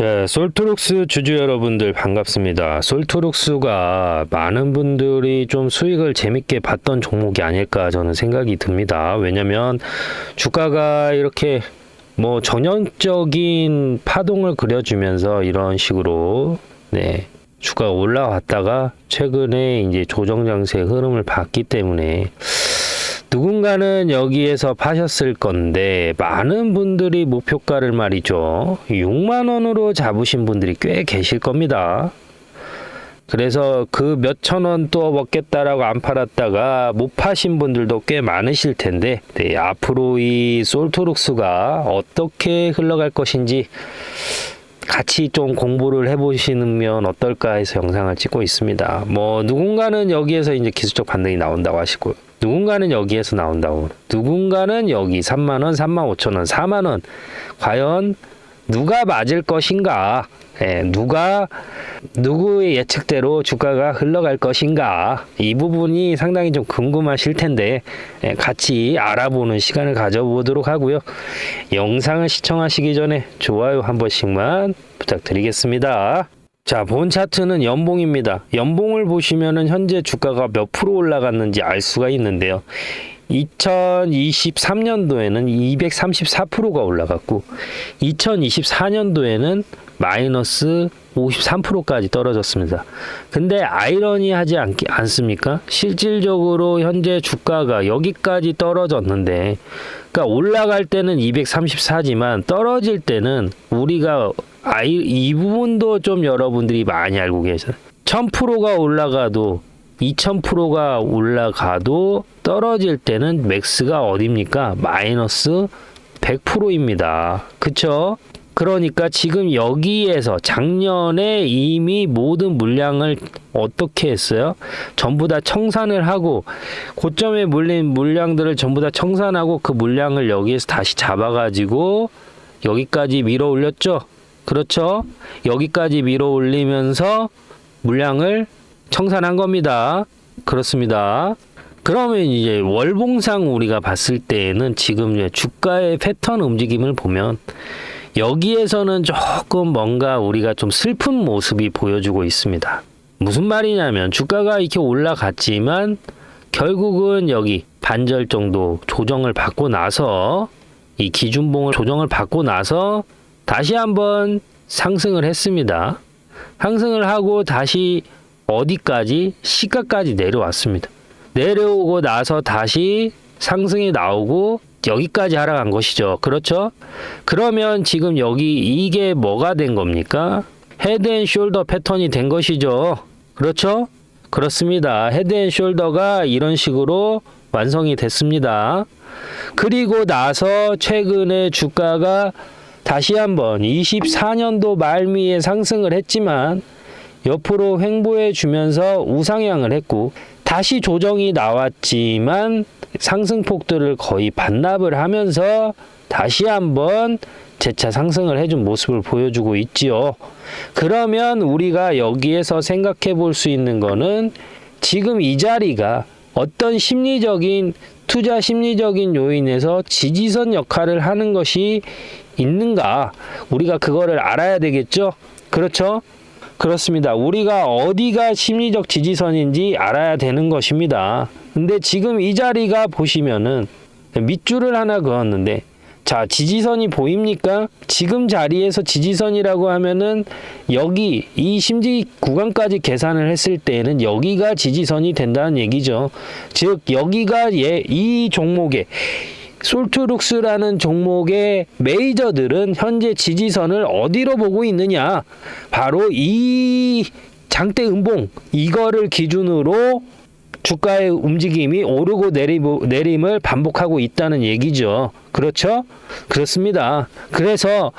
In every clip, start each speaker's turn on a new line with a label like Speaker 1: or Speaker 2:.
Speaker 1: 자, 솔트룩스 주주 여러분들 반갑습니다. 솔트룩스가 많은 분들이 좀 수익을 재밌게 봤던 종목이 아닐까 저는 생각이 듭니다. 왜냐면 주가가 이렇게 뭐 전형적인 파동을 그려주면서 이런 식으로 네. 주가가 올라왔다가 최근에 이제 조정 장세의 흐름을 봤기 때문에 누군가는 여기에서 파셨을 건데 많은 분들이 목표가를 말이죠. 6만 원으로 잡으신 분들이 꽤 계실 겁니다. 그래서 그 몇천 원 또 먹겠다라고 안 팔았다가 못 파신 분들도 꽤 많으실 텐데 네, 앞으로 이 솔토룩스가 어떻게 흘러갈 것인지 같이 좀 공부를 해보시면 어떨까 해서 영상을 찍고 있습니다. 뭐 누군가는 여기에서 이제 기술적 반등이 나온다고 하시고 누군가는 여기에서 나온다고. 누군가는 여기 3만원, 3만 5천원, 4만원. 과연 누가 맞을 것인가? 예, 누가 누구의 예측대로 주가가 흘러갈 것인가? 이 부분이 상당히 좀 궁금하실 텐데 예, 같이 알아보는 시간을 가져보도록 하고요. 영상을 시청하시기 전에 좋아요 한 번씩만 부탁드리겠습니다 자, 본 차트는 연봉입니다. 연봉을 보시면은 현재 주가가 몇 프로 올라갔는지 알 수가 있는데요. 2023년도에는 234%가 올라갔고 2024년도에는 마이너스 53%까지 떨어졌습니다. 근데 아이러니하지 않, 않습니까? 실질적으로 현재 주가가 여기까지 떨어졌는데 그러니까 올라갈 때는 234지만 떨어질 때는 우리가 아 이 이 부분도 좀 여러분들이 많이 알고 계세요. 1000%가 올라가도 2000%가 올라가도 떨어질 때는 맥스가 어딥니까? 마이너스 100%입니다. 그쵸? 그러니까 지금 여기에서 작년에 이미 모든 물량을 어떻게 했어요? 전부 다 청산을 하고 고점에 물린 물량들을 전부 다 청산하고 그 물량을 여기에서 다시 잡아가지고 여기까지 밀어 올렸죠? 그렇죠? 여기까지 밀어 올리면서 물량을 청산한 겁니다. 그렇습니다. 그러면 이제 월봉상 우리가 봤을 때에는 지금 주가의 패턴 움직임을 보면 여기에서는 조금 뭔가 우리가 좀 슬픈 모습이 보여주고 있습니다. 무슨 말이냐면 주가가 이렇게 올라갔지만 결국은 여기 반절 정도 조정을 받고 나서 이 기준봉을 조정을 받고 나서 다시 한번 상승을 했습니다. 상승을 하고 다시 어디까지 시가까지 내려왔습니다. 내려오고 나서 다시 상승이 나오고 여기까지 하락한 것이죠. 그렇죠? 그러면 지금 여기 이게 뭐가 된 겁니까? 헤드 앤 숄더 패턴이 된 것이죠. 그렇죠? 그렇습니다. 헤드 앤 숄더가 이런 식으로 완성이 됐습니다. 그리고 나서 최근에 주가가 다시 한번 24년도 말미에 상승을 했지만 옆으로 횡보해 주면서 우상향을 했고 다시 조정이 나왔지만 상승폭들을 거의 반납을 하면서 다시 한번 재차 상승을 해준 모습을 보여주고 있지요. 그러면 우리가 여기에서 생각해 볼 수 있는 거는 지금 이 자리가 어떤 심리적인 투자 심리적인 요인에서 지지선 역할을 하는 것이 있는가? 우리가 그거를 알아야 되겠죠? 그렇죠? 그렇습니다. 우리가 어디가 심리적 지지선인지 알아야 되는 것입니다. 근데 지금 이 자리가 보시면은 밑줄을 하나 그었는데 자 지지선이 보입니까? 지금 자리에서 지지선이라고 하면은 여기 이 심지 구간까지 계산을 했을 때에는 여기가 지지선이 된다는 얘기죠. 즉 여기가 예, 이 종목의 솔트룩스라는 종목의 메이저들은 현재 지지선을 어디로 보고 있느냐? 바로 이 장대 음봉 이거를 기준으로 주가의 움직임이 오르고 내리고, 내림을 반복하고 있다는 얘기죠. 그렇죠? 그렇습니다. 그래서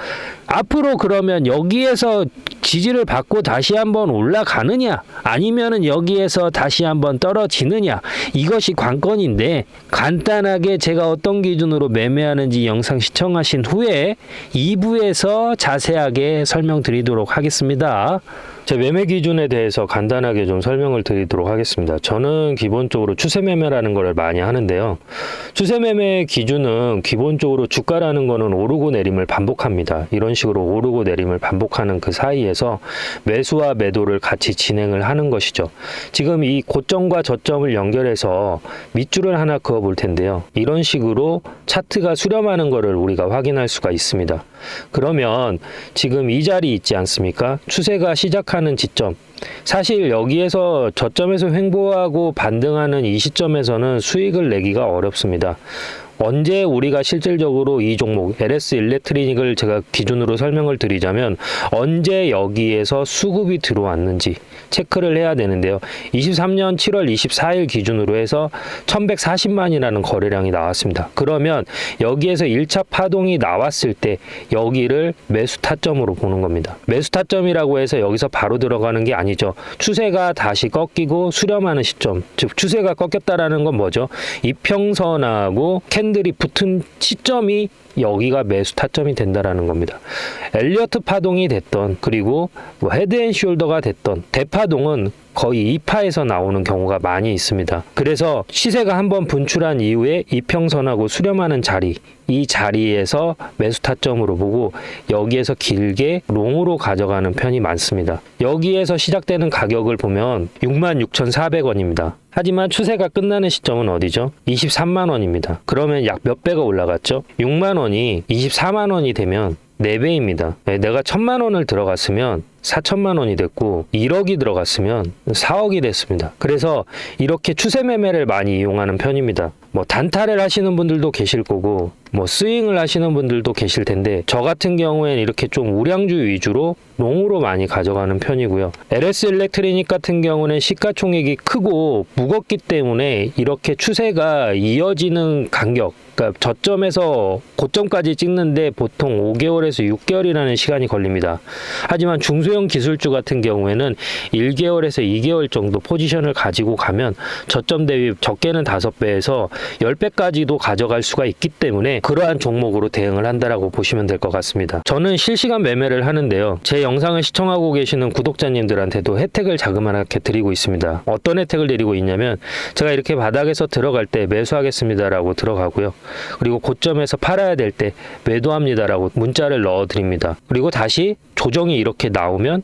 Speaker 1: 앞으로 그러면 여기에서 지지를 받고 다시 한번 올라가느냐 아니면은 여기에서 다시 한번 떨어지느냐 이것이 관건인데 간단하게 제가 어떤 기준으로 매매하는지 영상 시청하신 후에 2부에서 자세하게 설명드리도록 하겠습니다. 제 매매 기준에 대해서 간단하게 좀 설명을 드리도록 하겠습니다. 저는 기본적으로 추세 매매라는 걸 많이 하는데요. 추세 매매 기준은 기본적으로 주가라는 거는 오르고 내림을 반복합니다. 이런 식으로 오르고 내림을 반복하는 그 사이에서 매수와 매도를 같이 진행을 하는 것이죠. 지금 이 고점과 저점을 연결해서 밑줄을 하나 그어 볼 텐데요. 이런 식으로 차트가 수렴하는 것을 우리가 확인할 수가 있습니다. 그러면 지금 이 자리 있지 않습니까? 추세가 시작 하는 지점. 사실 여기에서 저점에서 횡보하고 반등하는 이 시점에서는 수익을 내기가 어렵습니다. 언제 우리가 실질적으로 이 종목 LS 일렉트리닉을 제가 기준으로 설명을 드리자면 언제 여기에서 수급이 들어왔는지 체크를 해야 되는데요. 23년 7월 24일 기준으로 해서 1140만이라는 거래량이 나왔습니다. 그러면 여기에서 1차 파동이 나왔을 때 여기를 매수 타점으로 보는 겁니다. 매수 타점이라고 해서 여기서 바로 들어가는 게 아니죠. 추세가 다시 꺾이고 수렴하는 시점, 즉 추세가 꺾였다라는 건 뭐죠? 이평선하고 캔들이 붙은 시점이 여기가 매수 타점이 된다라는 겁니다. 엘리어트 파동이 됐던 그리고 뭐 헤드앤숄더가 됐던 대파 동은 거의 2파에서 나오는 경우가 많이 있습니다. 그래서 시세가 한번 분출한 이후에 이평선하고 수렴하는 자리 이 자리에서 매수 타점으로 보고 여기에서 길게 롱으로 가져가는 편이 많습니다. 여기에서 시작되는 가격을 보면 66,400원입니다. 하지만 추세가 끝나는 시점은 어디죠? 23만 원입니다. 그러면 약 몇 배가 올라갔죠? 6만 원이 24만 원이 되면 4배입니다. 내가 1000만 원을 들어갔으면 4천만 원이 됐고 1억이 들어갔으면 4억이 됐습니다. 그래서 이렇게 추세 매매를 많이 이용하는 편입니다. 뭐 단타를 하시는 분들도 계실 거고 뭐 스윙을 하시는 분들도 계실 텐데 저 같은 경우에는 이렇게 좀 우량주 위주로 롱으로 많이 가져가는 편이고요. LS 일렉트리닉 같은 경우는 시가총액이 크고 무겁기 때문에 이렇게 추세가 이어지는 간격 그러니까 저점에서 고점까지 찍는데 보통 5개월에서 6개월이라는 시간이 걸립니다. 하지만 중소형 기술주 같은 경우에는 1개월에서 2개월 정도 포지션을 가지고 가면 저점 대비 적게는 5배에서 10배까지도 가져갈 수가 있기 때문에 그러한 종목으로 대응을 한다라고 보시면 될 것 같습니다. 저는 실시간 매매를 하는데요. 제 영상을 시청하고 계시는 구독자님들한테도 혜택을 자그마하게 드리고 있습니다. 어떤 혜택을 드리고 있냐면 제가 이렇게 바닥에서 들어갈 때 매수하겠습니다라고 들어가고요. 그리고 고점에서 팔아야 될 때 매도합니다라고 문자를 넣어 드립니다. 그리고 다시 조정이 이렇게 나오면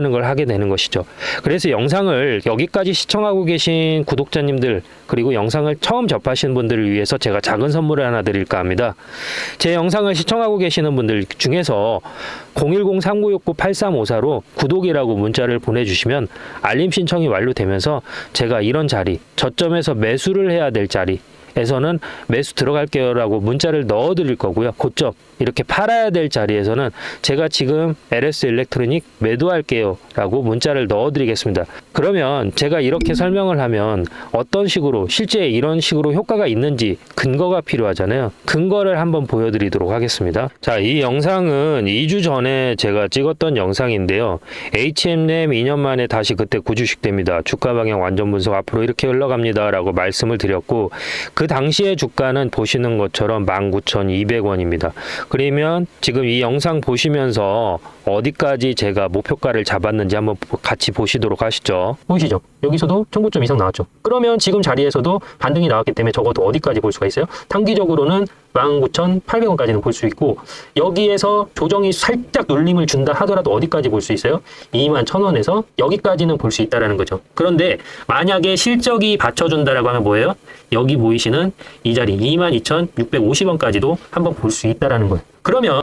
Speaker 1: 는 걸 하게 되는 것이죠. 그래서 영상을 여기까지 시청하고 계신 구독자님들 그리고 영상을 처음 접하신 분들을 위해서 제가 작은 선물을 하나 드릴까 합니다. 제 영상을 시청하고 계시는 분들 중에서 010-3969-8354로 구독이라고 문자를 보내주시면 알림 신청이 완료되면서 제가 이런 자리, 저점에서 매수를 해야 될 자리, 에서는 매수 들어갈게요라고 문자를 넣어 드릴 거고요. 고점 이렇게 팔아야 될 자리에서는 제가 지금 LS 일렉트로닉 매도할게요라고 문자를 넣어 드리겠습니다. 그러면 제가 이렇게 설명을 하면 어떤 식으로 실제 이런 식으로 효과가 있는지 근거가 필요하잖아요. 근거를 한번 보여 드리도록 하겠습니다. 자, 이 영상은 2주 전에 제가 찍었던 영상인데요. H&M 2년 만에 다시 그때 구주식 됩니다. 주가 방향 완전 분석 앞으로 이렇게 흘러갑니다라고 말씀을 드렸고 그 당시의 주가는 보시는 것처럼 19,200원입니다. 그러면 지금 이 영상 보시면서 어디까지 제가 목표가를 잡았는지 한번 같이 보시도록 하시죠.
Speaker 2: 보이시죠? 여기서도 19점 이상 나왔죠. 그러면 지금 자리에서도 반등이 나왔기 때문에 적어도 어디까지 볼 수가 있어요? 단기적으로는 19,800원까지는 볼 수 있고 여기에서 조정이 살짝 눌림을 준다 하더라도 어디까지 볼 수 있어요? 21,000원에서 여기까지는 볼 수 있다라는 거죠. 그런데 만약에 실적이 받쳐준다라고 하면 뭐예요? 여기 보이시 는 이 자리 22,650원까지도 한번 볼 수 있다라는 거예요. 그러면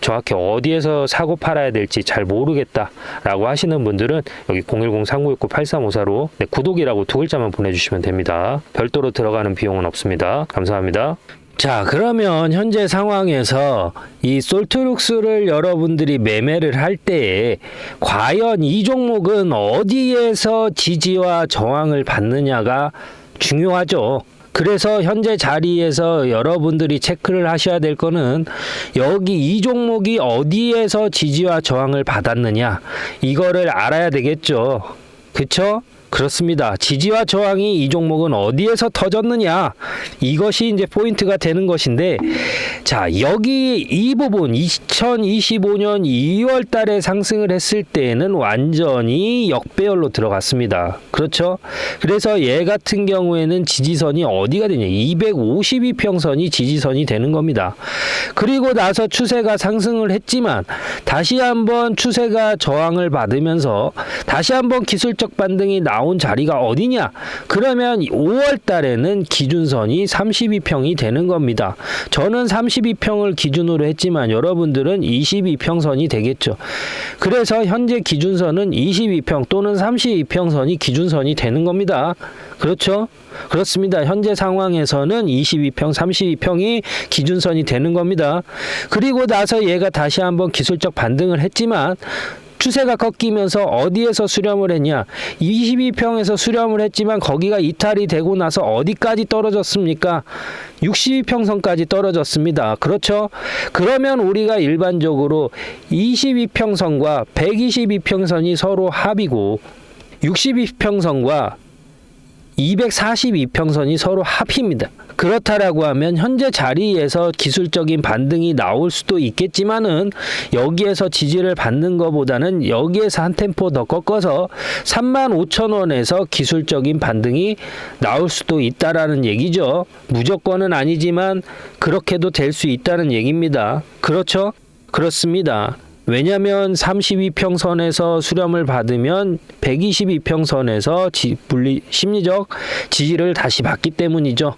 Speaker 1: 정확히 어디에서 사고 팔아야 될지 잘 모르겠다라고 하시는 분들은 여기 010-3969-8354로 네, 구독이라고 두 글자만 보내주시면 됩니다. 별도로 들어가는 비용은 없습니다. 감사합니다. 자, 그러면 현재 상황에서 이 솔트룩스를 여러분들이 매매를 할 때에 과연 이 종목은 어디에서 지지와 저항을 받느냐가 중요하죠. 그래서 현재 자리에서 여러분들이 체크를 하셔야 될 거는 여기 이 종목이 어디에서 지지와 저항을 받았느냐 이거를 알아야 되겠죠. 그쵸? 그렇습니다. 지지와 저항이 이 종목은 어디에서 터졌느냐 이것이 이제 포인트가 되는 것인데 자 여기 이 부분 2025년 2월 달에 상승을 했을 때에는 완전히 역배열로 들어갔습니다. 그렇죠? 그래서 얘 같은 경우에는 지지선이 어디가 되냐 252평선이 지지선이 되는 겁니다. 그리고 나서 추세가 상승을 했지만 다시 한번 추세가 저항을 받으면서 다시 한번 기술적 반등이 나온 자리가 어디냐? 그러면 5월 달에는 기준선이 32평이 되는 겁니다. 저는 32평을 기준으로 했지만 여러분들은 22평선이 되겠죠. 그래서 현재 기준선은 22평 또는 32평선이 기준선이 되는 겁니다. 그렇죠? 그렇습니다. 현재 상황에서는 22평, 32평이 기준선이 되는 겁니다. 그리고 나서 얘가 다시 한번 기술적 반등을 했지만 추세가 꺾이면서 어디에서 수렴을 했냐? 22평에서 수렴을 했지만 거기가 이탈이 되고 나서 어디까지 떨어졌습니까? 62평선까지 떨어졌습니다. 그렇죠? 그러면 우리가 일반적으로 22평선과 122평선이 서로 합이고 62평선과 242평선이 서로 합입니다. 그렇다라고 하면 현재 자리에서 기술적인 반등이 나올 수도 있겠지만은 여기에서 지지를 받는 것보다는 여기에서 한 템포 더 꺾어서 35,000원에서 기술적인 반등이 나올 수도 있다라는 얘기죠. 무조건은 아니지만 그렇게도 될 수 있다는 얘기입니다. 그렇죠? 그렇습니다. 왜냐하면 32평선에서 수렴을 받으면 122평선에서 지, 물리 심리적 지지를 다시 받기 때문이죠.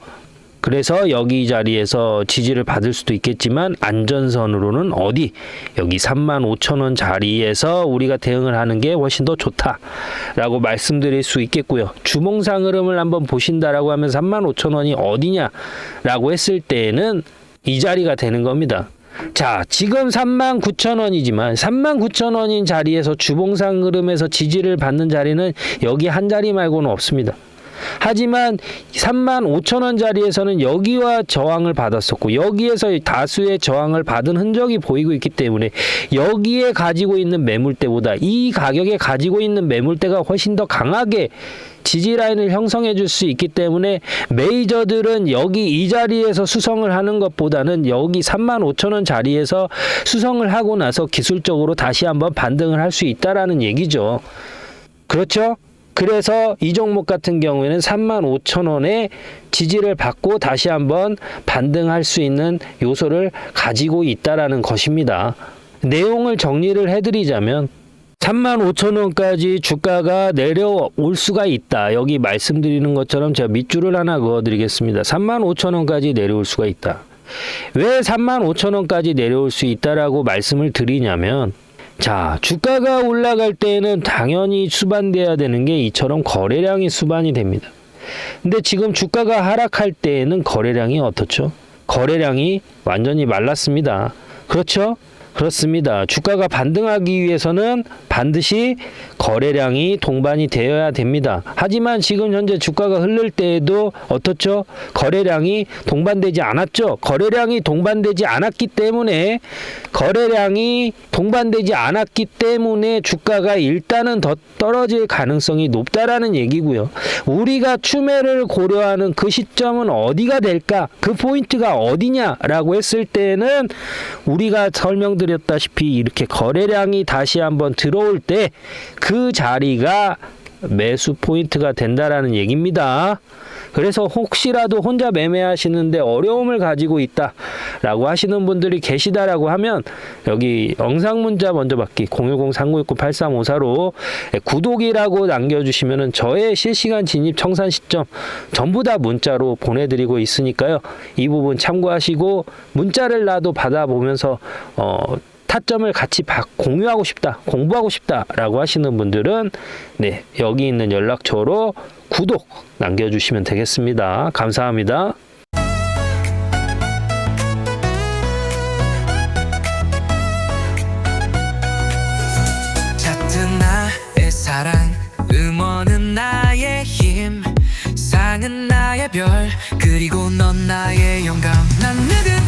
Speaker 1: 그래서 여기 이 자리에서 지지를 받을 수도 있겠지만 안전선으로는 어디 여기 35,000원 자리에서 우리가 대응을 하는 게 훨씬 더 좋다라고 말씀드릴 수 있겠고요. 주봉상 흐름을 한번 보신다라고 하면 35,000원이 어디냐라고 했을 때에는 이 자리가 되는 겁니다. 자, 지금 39,000원이지만 39,000원인 자리에서 주봉상 흐름에서 지지를 받는 자리는 여기 한 자리 말고는 없습니다. 하지만 35,000원 자리에서는 여기와 저항을 받았었고 여기에서 다수의 저항을 받은 흔적이 보이고 있기 때문에 여기에 가지고 있는 매물대보다 이 가격에 가지고 있는 매물대가 훨씬 더 강하게 지지 라인을 형성해 줄 수 있기 때문에 메이저들은 여기 이 자리에서 수성을 하는 것보다는 여기 35,000원 자리에서 수성을 하고 나서 기술적으로 다시 한번 반등을 할 수 있다라는 얘기죠. 그렇죠? 그래서 이 종목 같은 경우에는 3만 5천 원의 지지를 받고 다시 한번 반등할 수 있는 요소를 가지고 있다라는 것입니다. 내용을 정리를 해드리자면 3만 5천 원까지 주가가 내려올 수가 있다. 여기 말씀드리는 것처럼 제가 밑줄을 하나 그어드리겠습니다. 3만 5천 원까지 내려올 수가 있다. 왜 3만 5천 원까지 내려올 수 있다라고 말씀을 드리냐면 자, 주가가 올라갈 때에는 당연히 수반돼야 되는 게 이처럼 거래량이 수반이 됩니다. 근데 지금 주가가 하락할 때에는 거래량이 어떻죠? 거래량이 완전히 말랐습니다. 그렇죠? 그렇습니다. 주가가 반등하기 위해서는 반드시 거래량이 동반이 되어야 됩니다. 하지만 지금 현재 주가가 흐를 때에도 어떻죠? 거래량이 동반되지 않았죠. 거래량이 동반되지 않았기 때문에 거래량이 동반되지 않았기 때문에 주가가 일단은 더 떨어질 가능성이 높다라는 얘기고요. 우리가 추매를 고려하는 그 시점은 어디가 될까? 그 포인트가 어디냐라고 했을 때는 우리가 설명 드렸다시피 이렇게 거래량이 다시 한번 들어올 때 그 자리가 매수 포인트가 된다라는 얘기입니다. 그래서 혹시라도 혼자 매매하시는데 어려움을 가지고 있다 라고 하시는 분들이 계시다라고 하면 여기 영상 문자 먼저 받기 010-3969-8354로 구독이라고 남겨주시면은 저의 실시간 진입 청산 시점 전부 다 문자로 보내드리고 있으니까요. 이 부분 참고하시고 문자를 나도 받아보면서 어, 타점을 같이 바- 공유하고 싶다, 공부하고 싶다라고 하시는 분들은 네 여기 있는 연락처로 구독 남겨주시면 되겠습니다. 감사합니다.
Speaker 3: 같은 나의 사랑 음원은 나의 힘 상은 나의 별 그리고 넌 나의 영감 난 누구